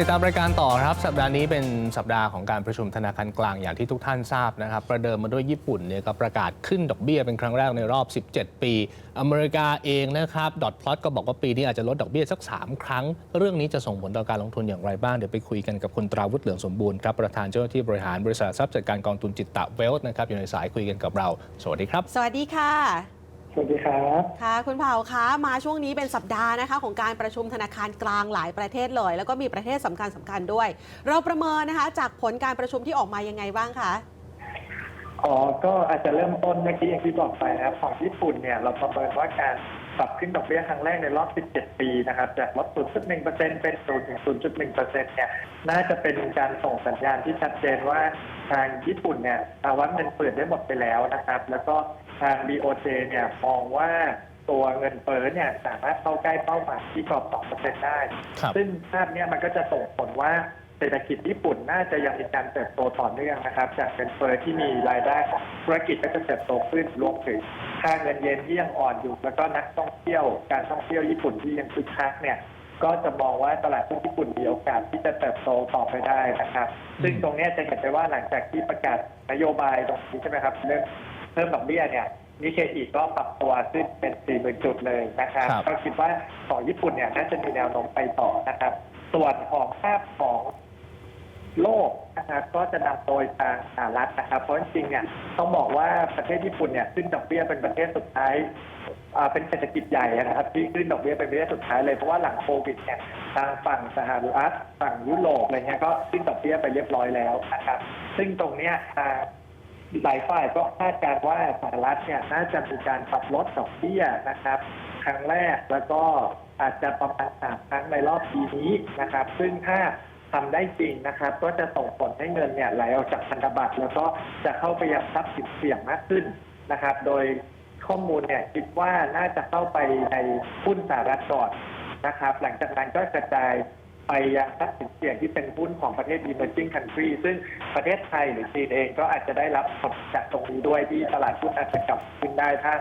ติดตามรายการต่อครับ สัปดาห์นี้เป็นสัปดาห์ของการประชุมธนาคารกลางอย่างที่ทุกท่านทราบนะครับ ประเดิมมาด้วยญี่ปุ่นเนี่ยก็ประกาศขึ้นดอกเบี้ยเป็นครั้งแรกในรอบ 17 ปี อเมริกาเองนะครับดอทพลอตก็บอกว่าปีนี้อาจจะลดดอกเบี้ยสัก 3 ครั้ง เรื่องนี้จะส่งผลต่อการลงทุนอย่างไรบ้าง เดี๋ยวไปคุยกันกับคุณตราวุฒิเหลืองสมบูรณ์ครับประธานเจ้าหน้าที่บริหารบริษัททรัพย์จัดการกองทุนจิตตะเวลส์นะครับอยู่ในสายคุยกันกับเรา สวัสดีครับ สวัสดีค่ะ สวัสดีครับค่ะคุณเผาคะมาช่วงนี้เป็นสัปดาห์นะคะ ของการประชุมธนาคารกลางหลายประเทศเลย แล้วก็มีประเทศสำคัญสำคัญด้วย เราประเมินนะคะจากผลการประชุมที่ออกมายังไงบ้างคะอ๋อก็อาจจะเริ่มต้นเมื่อกี้อย่างที่บอกไปนะครับของญี่ปุ่นเนี่ยเราประเมินว่าการปรับขึ้นดอกเบี้ยครั้งแรกในรอบ 17 ปีนะครับจากลด 0.1%เป็น0ถึง0.1%เนี่ยน่าจะเป็นการส่งสัญญาณที่ชัดเจนว่าทางญี่ปุ่นเนี่ยภาวะเงินเฟ้อได้หมดไปแล้วนะครับ แล้วก็ ทาง BOJ เนี่ยมองว่าตัวเงินเฟ้อเนี่ยสามารถเข้าใกล้เป้าหมายที่กรอบ 2%ได้ ครับซึ่งภาพเนี้ยมันก็จะส่งผลว่าเศรษฐกิจญี่ปุ่นน่าจะยังมีการเติบโตต่อเนื่องนะครับ จากเงินเฟ้อที่มีรายได้ของธุรกิจก็จะเติบโตขึ้นรวมถึงค่าเงินเยนที่ยังอ่อนอยู่ แล้วก็นักท่องเที่ยวการท่องเที่ยวญี่ปุ่นที่ยังคึกคักเนี่ยก็จะมองว่าตลาดหุ้นญี่ปุ่นมีโอกาสที่จะเติบโตต่อไปได้นะครับ ซึ่งตรงเนี้ยจะเห็นได้ว่าหลังจากที่ประกาศนโยบายตรงนี้ใช่ไหมครับเรื่อง เพิ่มดอกเบี้ยเนี่ยนิเคอีก็ปรับตัวขึ้นเป็น40,000จุดเลยนะครับครับ ก็คิดว่าของญี่ปุ่นเนี่ยน่าจะมีแนวโน้มไปต่อนะครับ ส่วนของภาพของโลกนะครับก็จะนำโดยทางสหรัฐนะครับ เพราะจริงๆเนี่ยต้องบอกว่าประเทศญี่ปุ่นเนี่ยขึ้นดอกเบี้ยเป็นประเทศสุดท้ายอ่าเป็นเศรษฐกิจใหญ่นะครับ ที่ขึ้นดอกเบี้ยเป็นประเทศสุดท้ายเลยเพราะว่าหลังโควิดเนี่ยทางฝั่งสหรัฐฝั่งยุโรปอะไรเงี้ยก็ขึ้นดอกเบี้ยไปเรียบร้อยแล้วนะครับ ซึ่งตรงเนี้ยทาง หลายฝ่ายก็คาดการณ์ว่าสหรัฐเนี่ยน่าจะมีการปรับลดดอกเบี้ยนะครับ ครั้งแรกแล้วก็อาจจะประมาณสามครั้งในรอบปีนี้นะครับ ซึ่งถ้าทำได้จริงนะครับ ก็จะส่งผลให้เงินเนี่ยไหลออกจากพันธบัตรแล้วก็จะเข้าไปยังทรัพย์สินเสี่ยงมากขึ้นนะครับ โดยข้อมูลเนี่ยคิดว่าน่าจะเข้าไปในหุ้นสหรัฐก่อนนะครับ หลังจากนั้นก็กระจาย ไปยังทรัพย์สินเสี่ยงที่เป็นหุ้นของประเทศ emerging country ซึ่งประเทศไทยหรือจีนเองก็อาจจะได้รับผลจากตรงนี้ด้วยที่ตลาดหุ้นอาจจะกลับขึ้นได้ถ้า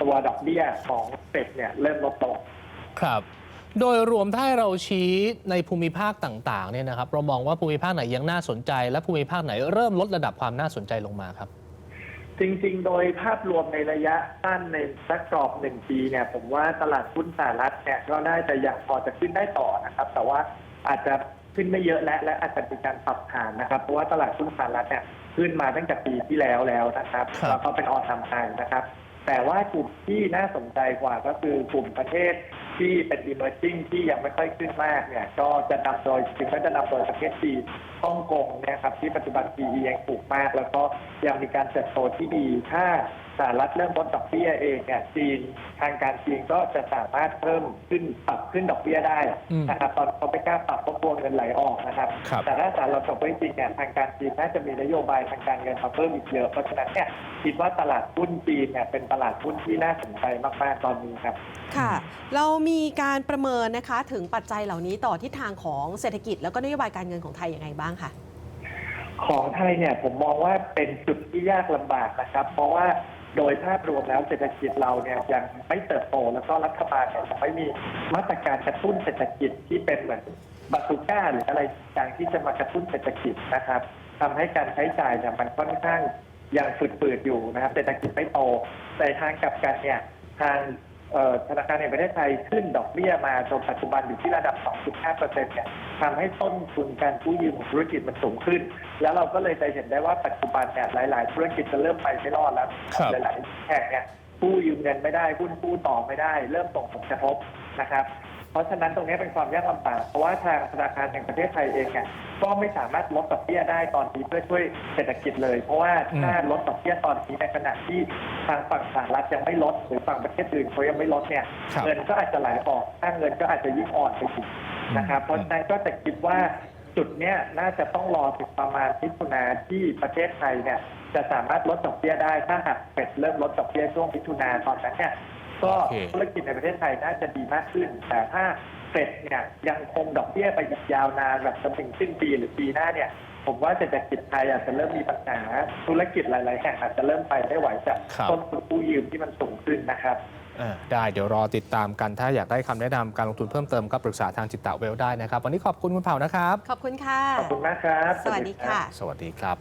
ตัวดอกเบี้ยของเฟดเนี่ยเริ่มลดลงครับ โดยรวมถ้าเราชี้ในภูมิภาคต่างๆเนี่ยนะครับเรามองว่าภูมิภาคไหนยังน่าสนใจ และภูมิภาคไหนเริ่มลดระดับความน่าสนใจลงมาครับ จริงๆ โดยภาพรวมในระยะสั้นในสักกรอบหนึ่งปีเนี่ย ผมว่าตลาดหุ้นสหรัฐเนี่ยก็น่าจะยังพอจะขึ้นได้ต่อนะครับ แต่ว่าอาจจะขึ้นไม่เยอะและและอาจจะมีการปรับฐานนะครับ เพราะว่าตลาดหุ้นสหรัฐเนี่ยขึ้นมาตั้งแต่ปีที่แล้วแล้วนะครับครับแล้วก็เป็นออทำไฮนะครับ แต่ว่ากลุ่มที่น่าสนใจกว่าก็คือกลุ่มประเทศที่เป็น emerging ที่ยังไม่ค่อยขึ้นมากเนี่ย ก็จะนำโดยจริงๆก็จะนำโดยประเทศจีนฮ่องกงเนะครับที่ปัจจุบัน PE ยังถูกมาก แล้วก็ยังมีการเติบโตที่ดีถ้า สหรัฐเริ่มลดดอกเบี้ยเองเนี่ยจีนทางการจีนก็จะสามารถเพิ่มขึ้นปรับขึ้นดอกเบี้ยได้อืมนะครับตอนเขาไม่กล้าปรับเพราะกลัวเงินไหลออกนะครับครับ แต่ถ้าสหรัฐดอกเบี้ยจริงเนี่ยทางการจีนน่าจะมีนโยบายทางการเงินมาเพิ่มอีกเยอะเพราะฉะนั้นเนี่ยคิดว่าตลาดหุ้นจีนเนี่ยเป็นตลาดหุ้นที่น่าสนใจมากๆตอนนี้ครับค่ะ เรามีการประเมินนะคะถึงปัจจัยเหล่านี้ต่อทิศทางของเศรษฐกิจแล้วก็นโยบายการเงินของไทยยังไงบ้างคะของไทยเนี่ยผมมองว่าเป็นจุดที่ยากลำบากนะครับ เพราะว่า โดยภาพรวมแล้วเศรษฐกิจเราเนี่ยยังไม่เติบโต แล้วก็รัฐบาลเนี่ยยังไม่มีมาตรการกระตุ้นเศรษฐกิจที่เป็นเหมือนบาซูก้าหรืออะไรต่างที่จะมากระตุ้นเศรษฐกิจนะครับทำให้การใช้จ่ายเนี่ยมันค่อนข้างยังฝืดๆอยู่นะครับเศรษฐกิจไม่โตแต่ทางกลับกันเนี่ยทาง ธนาคารแห่งประเทศไทยขึ้นดอกเบี้ยมาจนปัจจุบันอยู่ที่ระดับ 2.5เปอร์เซ็นต์เนี่ยทำให้ต้นทุนการกู้ยืมของธุรกิจมันสูงขึ้น แล้วเราก็เลยจะเห็นได้ว่าปัจจุบันเนี่ยหลาย ๆ ธุรกิจจะเริ่มไปไม่รอดแล้วครับหลาย ๆ แห่งเนี่ยกู้ยืมเงินไม่ได้หุ้นกู้ต่อไม่ได้ เริ่มส่งผลกระทบนะครับ เพราะฉะนั้นตรงนี้เป็นความยากลำบากเพราะว่าทางธนาคารแห่งประเทศไทยเองเนี่ยก็ไม่สามารถลดดอกเบี้ยได้ตอนนี้เพื่อช่วยเศรษฐกิจเลย เพราะว่าถ้าลดดอกเบี้ยตอนนี้ในขณะที่ทางฝั่งสหรัฐยังไม่ลด หรือฝั่งประเทศอื่นเขายังไม่ลดเนี่ยครับเงินก็อาจจะไหลออกค่าเงินก็อาจจะยิ่งอ่อนไปอีกนะครับเพราะฉะนั้นก็จะคิดว่าจุดเนี้ยน่าจะต้องรอถึงประมาณมิถุนาที่ประเทศไทยเนี่ยจะสามารถลดดอกเบี้ยได้ถ้าหากเฟดเริ่มลดดอกเบี้ยช่วงมิถุนาตอนนั้นเนี่ย ก็โอเคธุรกิจในประเทศไทยน่าจะดีมากขึ้น แต่ถ้าเฟดเนี่ยยังคงดอกเบี้ยไปอีกยาวนานแบบจนถึงสิ้นปีหรือปีหน้าเนี่ยผมว่าเศรษฐกิจไทยอาจจะเริ่มมีปัญหาธุรกิจหลาย ๆ แห่งอาจจะเริ่มไปไม่ไหวจากครับต้นทุนกู้ยืมที่มันสูงขึ้นนะครับเออได้เดี๋ยวรอติดตามกันถ้าอยากได้คำแนะนำการลงทุนเพิ่มเติมก็ปรึกษาทางจิตตะเวลได้นะครับ วันนี้ขอบคุณคุณเผ่านะครับ ขอบคุณค่ะ ขอบคุณมากครับ สวัสดีค่ะ สวัสดีครับ